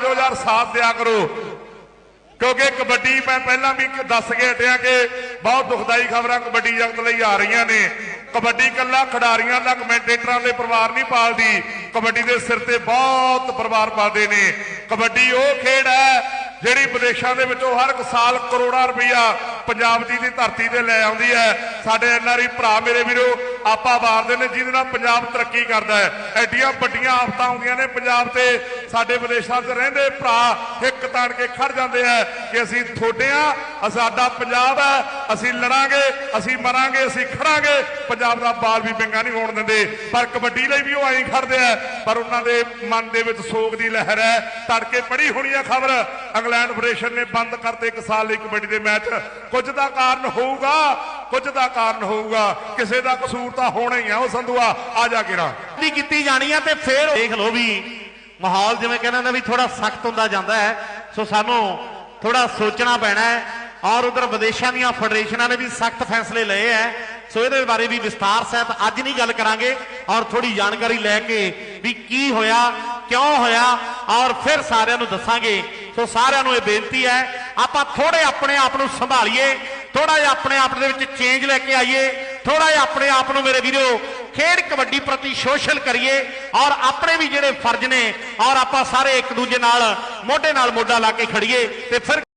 ਜਾਓ ਯਾਰ ਸਾਥ ਦਿਆ ਕਰੋ। ਕਿਉਂਕਿ ਕਬੱਡੀ ਮੈਂ ਪਹਿਲਾਂ ਵੀ ਦੱਸ ਕੇ ਹਟਿਆ ਕਿ ਬਹੁਤ ਦੁਖਦਾਈ ਖਬਰਾਂ ਕਬੱਡੀ ਜਗਤ ਲਈ ਆ ਰਹੀਆਂ ਨੇ। ਕਬੱਡੀ ਕੱਲਾ ਖਿਡਾਰੀਆਂ ਦਾ ਕਮੈਂਟੇਟਰਾਂ ਦੇ ਪਰਿਵਾਰ ਨਹੀਂ ਪਾਲਦੀ। ਕਬੱਡੀ ਦੇ ਸਿਰ ਤੇ ਬਹੁਤ ਪਰਿਵਾਰ ਪਾਲਦੇ ਨੇ। ਕਬੱਡੀ ਉਹ ਖੇਡ ਹੈ ਜਿਹੜੀ ਵਿਦੇਸ਼ਾਂ ਦੇ ਵਿੱਚੋਂ ਹਰ ਸਾਲ ਕਰੋੜਾਂ ਰੁਪਈਆ ਪੰਜਾਬ ਦੀ ਦੀ ਧਰਤੀ ਤੇ ਲੈ ਆਉਂਦੀ ਹੈ। ਸਾਡੇ ਐਨਆਰਈ ਭਰਾ ਮੇਰੇ ਵੀਰੋ, ਆਪਾ ਵਾਰਦੇ ਨੇ, ਜਿਹਦੇ ਨਾਲ ਪੰਜਾਬ ਤਰੱਕੀ ਕਰਦਾ ਹੈ। ਐਡੀਆਂ ਵੱਡੀਆਂ ਆਫਤਾਂ ਆਉਂਦੀਆਂ ਨੇ ਪੰਜਾਬ ਤੇ। ਸਾਡੇ ਵਿਦੇਸ਼ਾਂ 'ਚ ਰਹਿੰਦੇ ਭਰਾ ਹਿੱਕ ਤਾਣ ਕੇ ਖੜ ਜਾਂਦੇ ਆ ਕਿ ਅਸੀਂ ਥੋੜੇ ਆ ਸਾਡਾ ਪੰਜਾਬ ਹੈ, ਅਸੀਂ ਲੜਾਂਗੇ, ਅਸੀਂ ਮਰਾਂਗੇ, ਅਸੀਂ ਖੜਾਂਗੇ। ਪੰਜਾਬ ਦਾ ਬਾਲ ਵੀ ਪਿੰਗਾ ਨਹੀਂ ਹੋਣ ਦਿੰਦੇ। ਪਰ ਕਬੱਡੀ ਲਈ ਵੀ ਉਹ ਐਂ ਖੜਦੇ ਆ ਪਰ ਉਹਨਾਂ ਦੇ ਮਨ ਦੇ ਵਿੱਚ ਸੋਗ ਦੀ ਲਹਿਰ ਹੈ। ਤੜਕੇ ਪੜੀ ਹੋਣੀ ਆ ਖਬਰ। ਇੰਗਲੈਂਡ ਫੈਡਰੇਸ਼ਨ ਨੇ ਬੰਦ ਕਰਤੇ ਇੱਕ ਸਾਲ ਲਈ ਕਬੱਡੀ ਦੇ ਮੈਚ। ਕੁਝ ਦਾ ਕਾਰਨ ਹੋਊਗਾ, ਕੁਝ ਦਾ ਕਾਰਨ ਹੋਊਗਾ। ਕਿਸੇ ਦਾ ਕਸੂਰ ਤਾਂ ਹੋਣਾ ਹੀ ਆ, ਉਹ ਸੰਧੂਆ, ਆ ਜਾ ਕੇ ਦੀ ਕੀਤੀ ਜਾਣੀ ਆ ਤੇ ਫੇਰ ਦੇਖ ਲਓ ਵੀ ਮਾਹੌਲ ਜਿਵੇਂ ਕਹਿੰਦੇ ਨੇ ਵੀ ਥੋੜਾ ਸਖਤ ਹੁੰਦਾ ਜਾਂਦਾ ਹੈ। ਸੋ ਸਾਨੂੰ ਥੋੜਾ ਸੋਚਣਾ ਪੈਣਾ ਹੈ ਔਰ ਉਧਰ ਵਿਦੇਸ਼ਾਂ ਦੀਆਂ ਫੈਡਰੇਸ਼ਨਾਂ ਨੇ ਵੀ ਸਖਤ ਫੈਸਲੇ ਲਏ ਐ ਸੋ ਇਹਦੇ ਬਾਰੇ ਵੀ ਵਿਸਤਾਰ ਸਹਿਤ ਅੱਜ ਨਹੀਂ ਗੱਲ ਕਰਾਂਗੇ ਔਰ ਥੋੜੀ ਜਾਣਕਾਰੀ ਲੈ ਕੇ ਵੀ ਕੀ ਹੋਇਆ, ਕਿਉਂ ਹੋਇਆ ਔਰ ਫਿਰ ਸਾਰਿਆਂ ਨੂੰ ਦੱਸਾਂਗੇ। ਸੋ ਸਾਰਿਆਂ ਨੂੰ ਇਹ ਬੇਨਤੀ ਹੈ, ਆਪਾਂ ਥੋੜੇ ਆਪਣੇ ਆਪ ਨੂੰ ਸੰਭਾਲੀਏ ਥੋੜਾ ਜਿਹਾ ਆਪਣੇ ਆਪ ਦੇ ਵਿੱਚ ਚੇਂਜ ਲੈ ਕੇ ਆਈਏ ਥੋੜਾ ਜਿਹਾ ਆਪਣੇ ਆਪ ਨੂੰ ਮੇਰੇ ਵੀਰੋ ਖੇਡ ਕਬੱਡੀ ਪ੍ਰਤੀ ਸੋਸ਼ਲ ਕਰੀਏ ਔਰ ਆਪਣੇ ਵੀ ਜਿਹੜੇ ਫਰਜ਼ ਨੇ ਔਰ ਆਪਾਂ ਸਾਰੇ ਇੱਕ ਦੂਜੇ ਨਾਲ ਮੋਢੇ ਨਾਲ ਮੋਢਾ ਲਾ ਕੇ ਖੜੀਏ ਤੇ ਫਿਰ